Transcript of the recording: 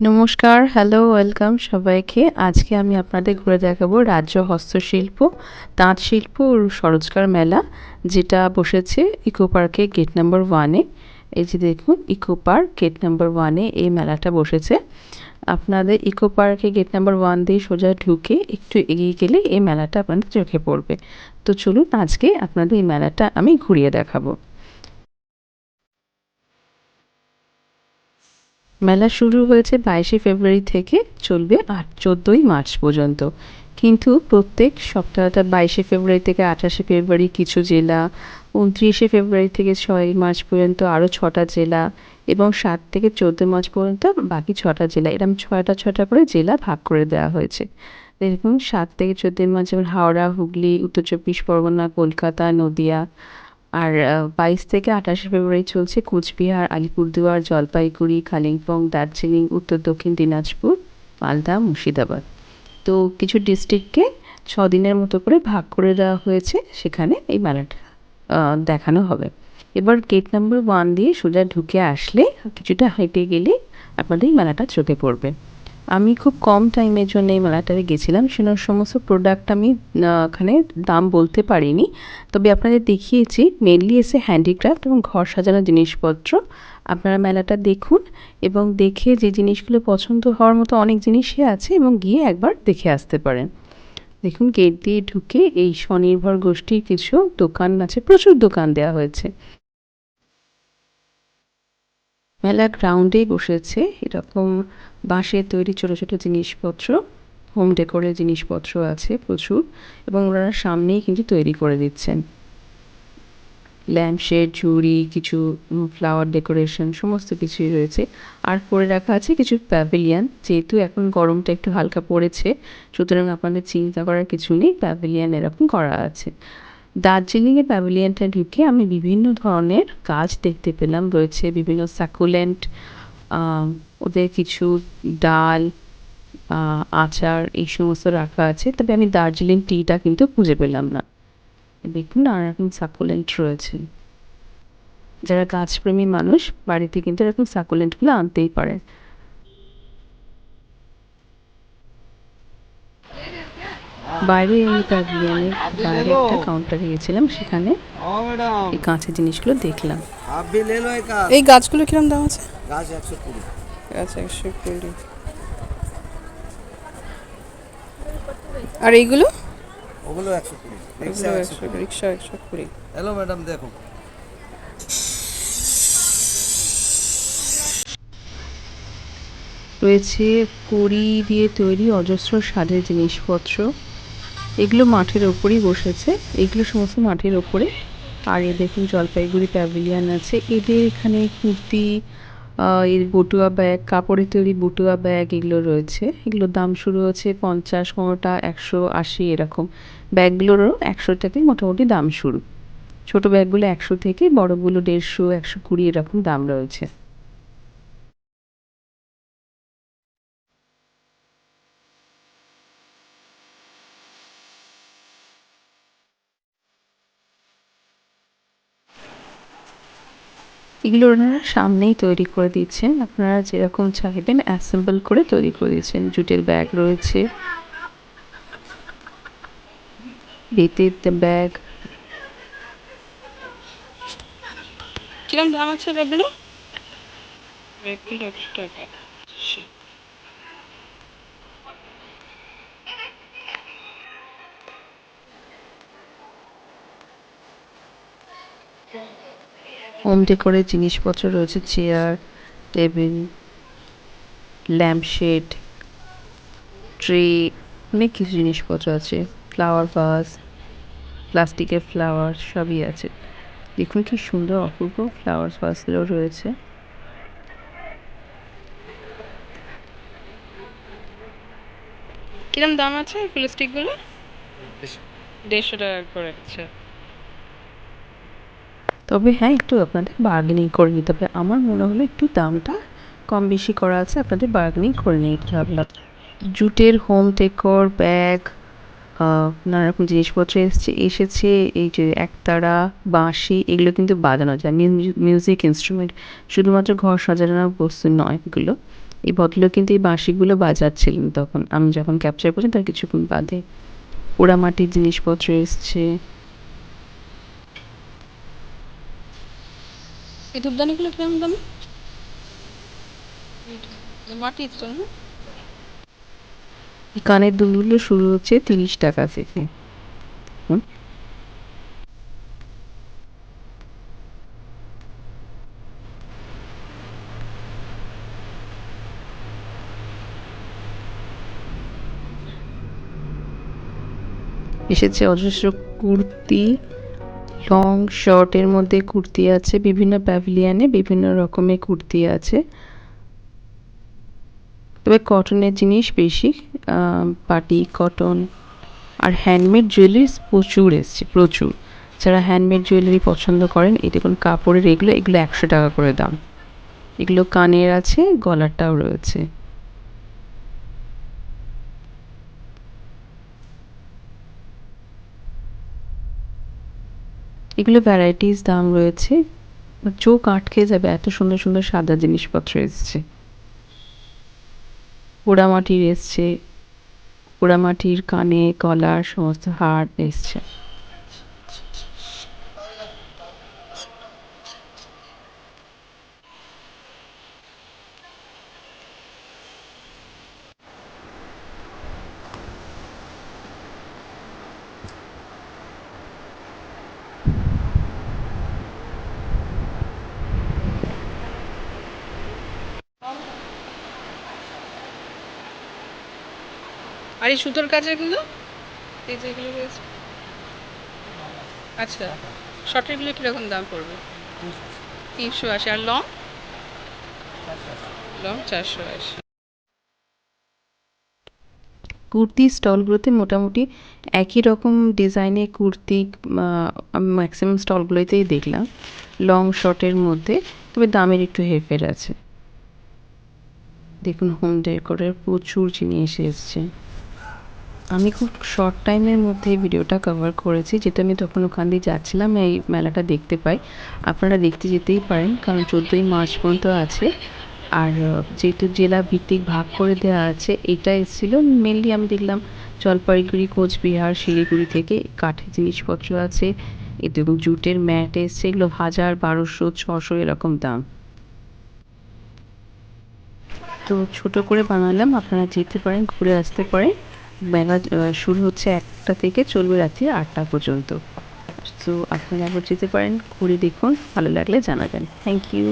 নমস্কার hello welcome সবাইকে। আজকে আমি আপনাদের ঘুরে দেখাবো রাজ্য হস্তশিল্প, তাঁত শিল্প ও সরোজকার মেলা, যেটা বসেছে ইকো পার্কে গেট নাম্বার ওয়ানে এই যে দেখুন, ইকো পার্ক গেট নাম্বার ওয়ানে এই মেলাটা বসেছে। আপনাদের ইকো পার্কে গেট নাম্বার ওয়ান দিয়ে সোজা ঢুকে একটু এগিয়ে গেলে এই মেলাটা আপনাদের চোখে পড়বে। তো চলুন আজকে আপনাদের এই মেলাটা আমি ঘুরিয়ে দেখাবো। মেলা শুরু হয়েছে বাইশে ফেব্রুয়ারি থেকে চলবে আট, চোদ্দোই মার্চ পর্যন্ত। কিন্তু প্রত্যেক সপ্তাহটা বাইশে ফেব্রুয়ারি থেকে আঠাশে ফেব্রুয়ারি কিছু জেলা, উনত্রিশে ফেব্রুয়ারি থেকে ছয় মার্চ পর্যন্ত আরও ছটা জেলা এবং সাত থেকে চোদ্দ মার্চ পর্যন্ত বাকি ছটা জেলা। এরকম ছয়টা ছটা করে জেলা ভাগ করে দেওয়া হয়েছে। দেখুন, সাত থেকে চোদ্দোই মার্চ যেমন হাওড়া, হুগলি, উত্তর চব্বিশ পরগনা, কলকাতা, নদিয়া আর বাইশ থেকে আঠাশে ফেব্রুয়ারি চলছে কুচবিহার, আলিপুরদুয়ার, জলপাইগুড়ি, কালিম্পং, দার্জিলিং, উত্তর দক্ষিণ দিনাজপুর, মালদা, মুর্শিদাবাদ। তো কিছু ডিস্ট্রিক্টকে ছ দিনের মতো করে ভাগ করে দেওয়া হয়েছে, সেখানে এই মেলাটা দেখানো হবে। এবার গেট নাম্বার ওয়ান দিয়ে সোজা ঢুকে আসলে কিছুটা হেঁটে গেলে আপনাদের এই মেলাটা চোখে পড়বে। আমি খুব কম টাইমের জন্য এই মেলাটাতে গেছিলাম। সেজন্য সমস্ত প্রোডাক্ট আমি ওখানে দাম বলতে পারিনি। তবে আপনাদের দেখিয়েছি মেনলি এসে হ্যান্ডিক্রাফট এবং ঘর সাজানোর জিনিসপত্র। আপনারা মেলাটা দেখুন এবং দেখে যে জিনিসগুলো পছন্দ হওয়ার মতো অনেক জিনিসই আছে এবং গিয়ে একবার দেখে আসতে পারেন। দেখুন গেট দিয়ে ঢুকে এই স্বনির্ভর গোষ্ঠীর কিছু দোকান আছে, প্রচুর দোকান দেওয়া হয়েছে। মেলা গ্রাউন্ডেই বসেছে, এরকম বাঁশের তৈরি ছোটো ছোটো জিনিসপত্র হোম ডেকোরের জিনিসপত্র আছে প্রচুর এবং ওনারা সামনেই কিন্তু তৈরি করে দিচ্ছেন। ল্যাম্পশেড ঝুড়ি, কিছু ফ্লাওয়ার ডেকোরেশন সমস্ত কিছুই রয়েছে। আর করে রাখা আছে কিছু প্যাভিলিয়ান যেহেতু এখন গরমটা একটু হালকা পড়েছে, সুতরাং আপনাদের চিন্তা করার কিছু নেই প্যাভিলিয়ান এরকম করা আছে। দার্জিলিংয়ের প্যাভিলিয়নটা ঢুকে আমি বিভিন্ন ধরনের গাছ দেখতে পেলাম, রয়েছে বিভিন্ন সাকুলেন্ট ওদের কিছু ডাল আচার এই সমস্ত রাখা আছে। তবে আমি দার্জিলিং টিটা কিন্তু খুঁজে পেলাম না। দেখুন নানা রকম সাকুলেন্ট রয়েছে। যারা গাছপ্রেমী মানুষ বাড়িতে কিন্তু এরকম সাকুলেন্টগুলো আনতেই পারে। বাইরে আমি প্যাভিলিয়নের বাইরে একটা কাউন্টারে গিয়েছিলাম সেখানে। এই কাঁচের জিনিসগুলো দেখলাম। এই গাছগুলো কিরম দাম আছে? গাছ একশো কুড়ি। গাছ একশো কুড়ি। আর এইগুলো? ওগুলো একশো কুড়ি। এগুলো একশো রিক্সা একশো কুড়ি। হ্যালো ম্যাডাম দেখো রয়েছে কড়ি দিয়ে তৈরি অজস্র স্বাদের জিনিসপত্র। এগুলো মাঠের ওপরেই বসেছে। এগুলো সমস্ত মাঠের ওপরে। আর এ দেখুন জলপাইগুড়ি প্যাভিলিয়ান আছে। এদের এখানে কুর্তি এর বটুয়া ব্যাগ কাপড়ের তৈরি বটুয়া ব্যাগ এগুলো রয়েছে। এগুলোর দাম শুরু হচ্ছে পঞ্চাশ, কোনোটা একশো আশি এরকম। ব্যাগগুলোরও একশো থেকে মোটামুটি দাম শুরু। ছোটো ব্যাগগুলো একশো থেকে, বড়গুলো দেড়শো, একশো কুড়ি এরকম দাম রয়েছে। এগুলো ওনারা সামনেই তৈরি করে দিচ্ছেন আপনারা যেরকম চাইবেন অ্যাসেম্বল করে তৈরি করে দিচ্ছেন জুটের ব্যাগ রয়েছে। বেতের ব্যাগ কিরম দাম আছে ব্যাগগুলো ব্যাগগুলো একশো টাকা। হোম ডেকোরের জিনিসপত্র রয়েছে চেয়ার টেবিল ল্যাম্পশেড ট্রে অনেক কিছু জিনিসপত্র আছে। ফ্লাওয়ার ভাস প্লাস্টিকের ফ্লাওয়ার সবই আছে। দেখুন কি সুন্দর অপূর্ব ফ্লাওয়ার ভাসগুলো রয়েছে। কিরম দাম আছে প্লাস্টিকগুলো দেড়শো টাকা করে আচ্ছা। তবে হ্যাঁ একটু আপনাদের বার্গেনিং করে নিতে হবে। আমার মনে হলো একটু দামটা কম বেশি করা আছে, আপনাদের বার্গেনিং করে নিতে হবে। জুটের হোম টেকর ব্যাগ নানা রকম জিনিসপত্র এসছে, এসেছে, এই যে একতারা, বাঁশি, এগুলো কিন্তু বাজানো যায়। মিউজিক ইনস্ট্রুমেন্ট শুধুমাত্র ঘর সাজানোর বস্তু নয় এগুলো। এই ভদ্রলোক কিন্তু এই বাঁশিগুলো বাজাচ্ছিলেন তখন। আমি যখন ক্যাপচার করছি, তার কিছুক্ষণ বাদে পোড়ামাটির জিনিসপত্র এসছে। এই ধূপদানিগুলো কেমন দাম? মাটির তো না? এই কানের দুলগুলো শুরু হচ্ছে তিরিশ টাকা থেকে। এসেছে অজস্র কুর্তি। লং শর্টের মধ্যে কুর্তি আছে, বিভিন্ন প্যাভিলিয়ানে বিভিন্ন রকমের কুর্তি আছে। তবে কটনের জিনিস বেশি পাটি কটন আর হ্যান্ডমেড জুয়েলারিস প্রচুর এসছে, প্রচুর। যারা হ্যান্ডমেড জুয়েলারি পছন্দ করেন, এই দেখুন কাপড়ের এগুলো এগুলো একশো টাকা করে দাম। এগুলো কানের আছে গলারটাও রয়েছে। এগুলো ভ্যারাইটিস দাম রয়েছে। চোখ আটকে যাবে, এত সুন্দর সুন্দর সাদা জিনিসপত্র এসছে। পোড়ামাটির এসছে, পোড়ামাটির কানে কলার সমস্ত হার এসছে। আর এই সুতোর কাজেরগুলো এই যেগুলো রয়েছে। আচ্ছা শর্টেরগুলো কীরকম দাম পড়বে? তিনশো আশি, আর লং লং চারশো আশি। কুর্তি স্টলগুলোতে মোটামুটি একই রকম ডিজাইনের কুর্তি আমি ম্যাক্সিমাম স্টলগুলোতেই দেখলাম। লং শর্টের মধ্যে, তবে দামের একটু হেরফের আছে। দেখুন হোম ডেকোরের প্রচুর জিনিস এসছে। আমি খুব শর্ট টাইমের মধ্যে এই ভিডিওটা কভার করেছি। যেটা আমি তখন ওখান দিয়ে যাচ্ছিলাম, এই মেলাটা দেখতে পাই। আপনারা দেখতে যেতেই পারেন, কারণ চোদ্দোই মার্চ পর্যন্ত আছে। আর যেহেতু জেলা ভিত্তিক ভাগ করে দেওয়া আছে, এটা এসেছিল। মেনলি আমি দেখলাম জলপাইগুড়ি, কোচবিহার, শিলিগুড়ি থেকে কাঠের জিনিসপত্র আছে এতে জুটের ম্যাট এসছে। এগুলো হাজার বারোশো, ছশো এরকম দাম। তো ছোট করে বানালাম, আপনারা যেতে পারেন, ঘুরে আসতে পারেন। মেলা শুরু হচ্ছে একটা থেকে চলবে রাত্রি আটটা পর্যন্ত। তো আপনারা একবার যেতে পারেন, ঘুরে দেখুন, ভালো লাগলে জানাবেন। Thank you